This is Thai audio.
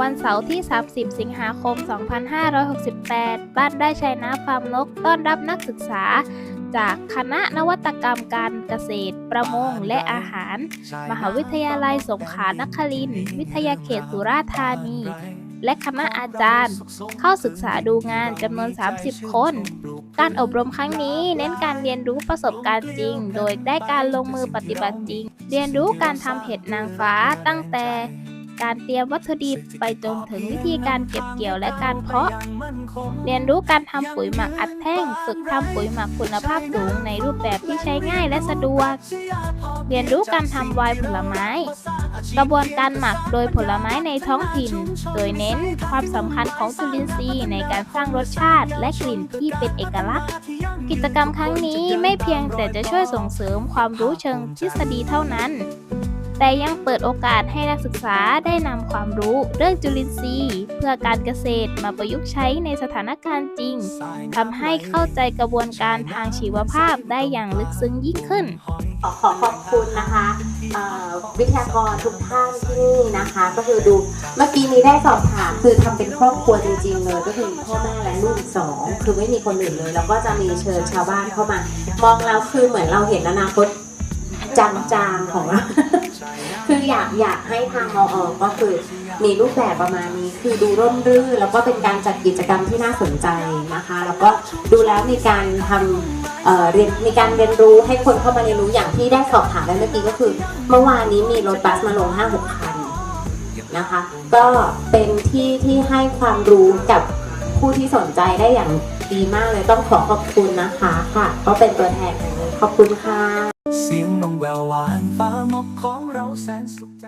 วันเสาร์ที่ 30 สิงหาคม 2568 บ้านได้ชัยนาฟาร์มนกต้อนรับนักศึกษา จากคณะนวัตกรรมการเกษตร ประมง และอาหาร มหาวิทยาลัยสงขลานครินทร์วิทยาเขตสุราษฎร์ธานี และคณะอาจารย์ เข้าศึกษาดูงานจำนวน 30 คน การอบรมครั้งนี้เน้นการเรียนรู้ประสบการณ์จริง โดยได้การลงมือปฏิบัติจริง เรียนรู้การทำเห็ดนางฟ้าตั้งแต่ การเตรียมวัตถุดิบไปจนถึงวิธีการเก็บเกี่ยวและการเพาะ เรียนรู้การทำปุ๋ยหมักอัดแท่ง ฝึกทำปุ๋ยหมักคุณภาพสูงในรูปแบบที่ใช้ง่ายและสะดวก เรียนรู้การทำไวน์ผลไม้ กระบวนการหมักโดยผลไม้ในท้องถิ่น โดยเน้นความสำคัญของจุลินทรีย์ในการสร้างรสชาติและกลิ่นที่เป็นเอกลักษณ์ กิจกรรมครั้งนี้ไม่เพียงแต่จะช่วยส่งเสริมความรู้เชิงทฤษฎีเท่านั้น แต่ยังเปิดโอกาสให้นักศึกษาได้นำความรู้เรื่องจุลินทรีย์ เพื่อการเกษตรมาประยุกต์ใช้ในสถานการณ์จริงทำให้เข้าใจกระบวนการทางชีวภาพได้อย่างลึกซึ้งยิ่งขึ้น ขอขอขอบคุณนะคะเอ่อวิทยากรทุกท่านที่นี่นะคะ ก็คือดูเมื่อกี้นี้ได้สอบถามคือทำเป็นครอบครัวจริง ๆ เลย ก็คือพ่อแม่และลูกอีกสองคือไม่มีคนอื่นเลยแล้วก็จะมีเชิญชาวบ้านเข้ามา มองแล้วคือเหมือนเราเห็นอนาคตจางๆของเรา คืออยากอยากให้ทางมออก็คือมีรูปแบบประมาณนี้คือดูร่มรื่นแล้วก็เป็นการจัดกิจกรรมที่น่าสนใจนะคะ แล้วก็ดูแล้วมีการทำเอ่อเรียนมีการเรียนรู้ให้คนเข้ามาเรียนรู้อย่างที่ได้สอบถามไปเมื่อกี้ก็คือ เมื่อวานนี้มีรถบัสมาลง5 6คันนะคะก็เป็นที่ที่ให้ความรู้กับผู้ที่สนใจได้อย่างดีมากเลยต้องขอขอบคุณนะคะค่ะ ก็เป็นตัวแทนขอบคุณค่ะ เสียงนองแววหวานฟ้านกของเราแสนสุขใจ